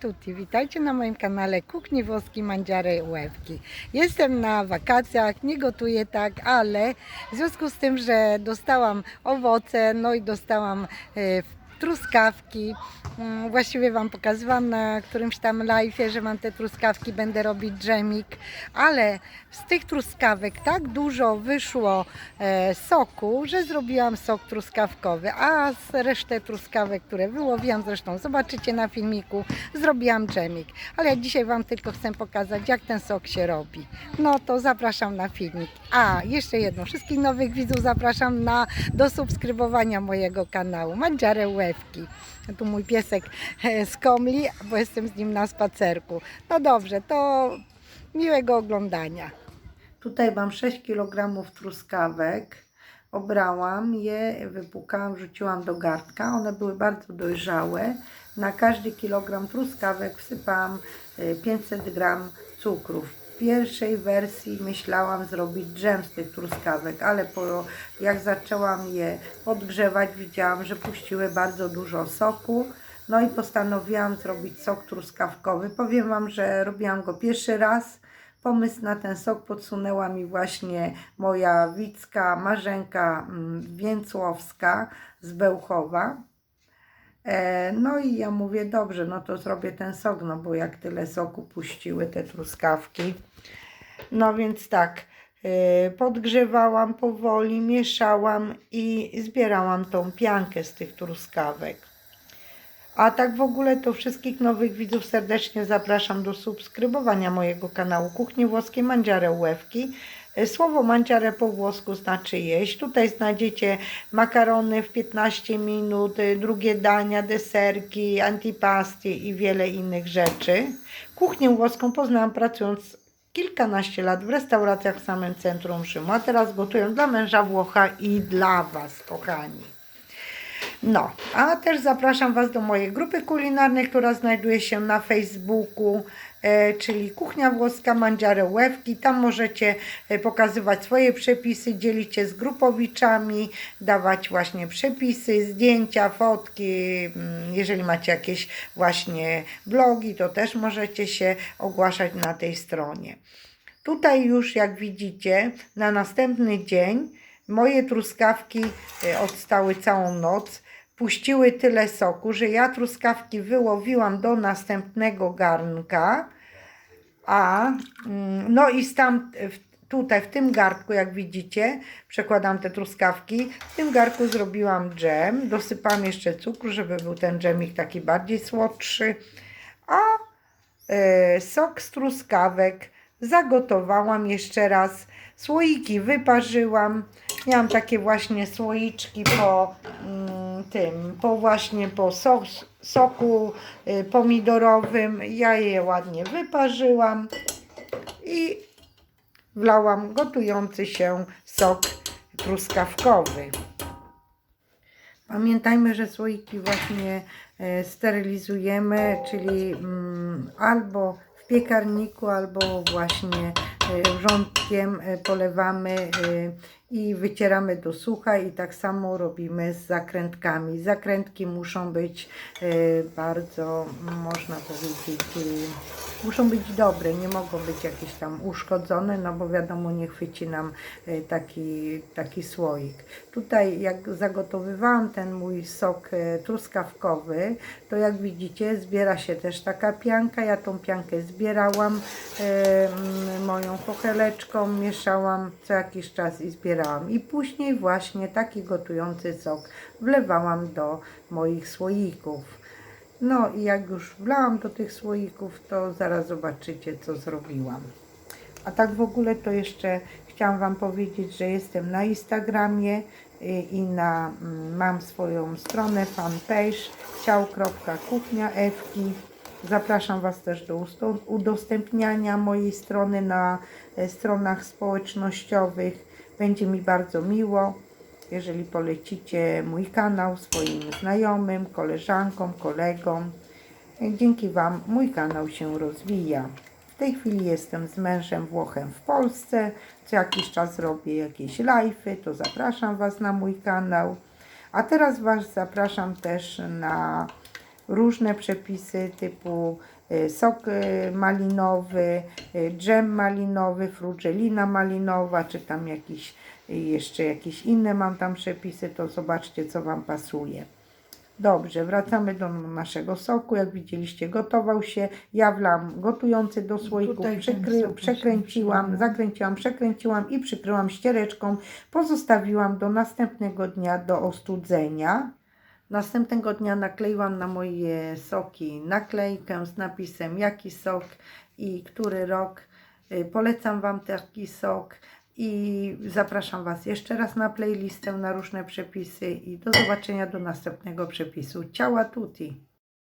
tutti, witajcie na moim kanale Kuchni Włoskiej Mandziare i Łewki. Jestem na wakacjach, nie gotuję tak, ale w związku z tym, że dostałam owoce, no i dostałam e, truskawki, mm, właściwie Wam pokazywałam na którymś tam live'ie, że mam te truskawki, będę robić dżemik, ale z tych truskawek tak dużo wyszło e, soku, że zrobiłam sok truskawkowy, a z resztę truskawek, które wyłowiłam, zresztą zobaczycie na filmiku, zrobiłam dżemik. Ale ja dzisiaj Wam tylko chcę pokazać, jak ten sok się robi. No to zapraszam na filmik. A, jeszcze jedno, wszystkich nowych widzów zapraszam na, do subskrybowania mojego kanału Mandziare Tu mój piesek e, skomli, bo jestem z nim na spacerku. No dobrze, to miłego oglądania. Tutaj mam 6 kg truskawek. Obrałam je, wypłukałam, wrzuciłam do garnka. One były bardzo dojrzałe. Na każdy kilogram truskawek wsypałam y, 500 g cukru. Pierwszej wersji myślałam zrobić dżem z tych truskawek, ale po, jak zaczęłam je podgrzewać, widziałam, że puściły bardzo dużo soku. No i postanowiłam zrobić sok truskawkowy. Powiem Wam, że robiłam go pierwszy raz. Pomysł na ten sok podsunęła mi właśnie moja wicka Marzenka mm, Więcłowska z Bełchowa. E, no i ja mówię, dobrze, no to zrobię ten sok, no bo jak tyle soku puściły te truskawki. No więc tak, e, podgrzewałam powoli, mieszałam i zbierałam tą piankę z tych truskawek. A tak w ogóle to wszystkich nowych widzów serdecznie zapraszam do subskrybowania mojego kanału Kuchni Włoskiej Mandziare Łewki. E, Słowo mandziare po włosku znaczy jeść. Tutaj znajdziecie makarony w 15 minut, e, drugie dania, deserki, antipasti i wiele innych rzeczy. Kuchnię włoską poznałam pracując kilkanaście lat w restauracjach w samym centrum Rzymu, a teraz gotuję dla męża Włocha i dla Was, kochani. No, a też zapraszam Was do mojej grupy kulinarnej, która znajduje się na Facebooku, e, czyli Kuchnia Włoska Mandziare Łewki. Tam możecie e, pokazywać swoje przepisy, dzielić się z grupowiczami, dawać właśnie przepisy, zdjęcia, fotki. Mm, Jeżeli macie jakieś właśnie blogi, to też możecie się ogłaszać na tej stronie. Tutaj już jak widzicie, na następny dzień moje truskawki e, odstały całą noc. Puściły tyle soku, że ja truskawki wyłowiłam do następnego garnka. A mm, no i stam, tutaj w tym garnku, jak widzicie, przekładam te truskawki. W tym garnku zrobiłam dżem. Dosypałam jeszcze cukru, żeby był ten dżemik taki bardziej słodszy. A e, sok z truskawek zagotowałam jeszcze raz. Słoiki wyparzyłam. Miałam takie właśnie słoiczki po mm, tym, po właśnie po soku y, pomidorowym. Ja je ładnie wyparzyłam i wlałam gotujący się sok truskawkowy. Pamiętajmy, że słoiki właśnie e, sterylizujemy, czyli mm, albo w piekarniku, albo właśnie wrzątkiem e, polewamy e, i wycieramy do sucha i tak samo robimy z zakrętkami. Zakrętki muszą być bardzo, można powiedzieć, muszą być dobre, nie mogą być jakieś tam uszkodzone, no bo wiadomo, nie chwyci nam taki, taki słoik. Tutaj jak zagotowywałam ten mój sok truskawkowy, to jak widzicie zbiera się też taka pianka. Ja tą piankę zbierałam moją pocheleczką, mieszałam co jakiś czas i zbierałam. I później właśnie taki gotujący sok wlewałam do moich słoików. No i jak już wlałam do tych słoików, to zaraz zobaczycie, co zrobiłam. A tak w ogóle to jeszcze chciałam Wam powiedzieć, że jestem na Instagramie y, i na, mm, mam swoją stronę fanpage ciał.kuchnia Ewki. Zapraszam Was też do udostępniania mojej strony na e, stronach społecznościowych. Będzie mi bardzo miło, jeżeli polecicie mój kanał swoim znajomym, koleżankom, kolegom. Dzięki Wam mój kanał się rozwija. W tej chwili jestem z mężem Włochem w Polsce. Co jakiś czas robię jakieś live'y, to zapraszam Was na mój kanał. A teraz Was zapraszam też na różne przepisy typu y, sok y, malinowy, y, dżem malinowy, frugelina malinowa, czy tam jakiś, jeszcze jakieś inne mam tam przepisy, to zobaczcie co Wam pasuje. Dobrze, wracamy do naszego soku. Jak widzieliście, gotował się. Ja wlam gotujący do słoików, Tutaj ten przykry, przekręciłam, zakręciłam, przekręciłam i przykryłam ściereczką. Pozostawiłam do następnego dnia do ostudzenia. Następnego dnia nakleiłam na moje soki naklejkę z napisem jaki sok i który rok. Y, Polecam Wam taki sok i zapraszam Was jeszcze raz na playlistę na różne przepisy i do zobaczenia do następnego przepisu. Ciała tutti!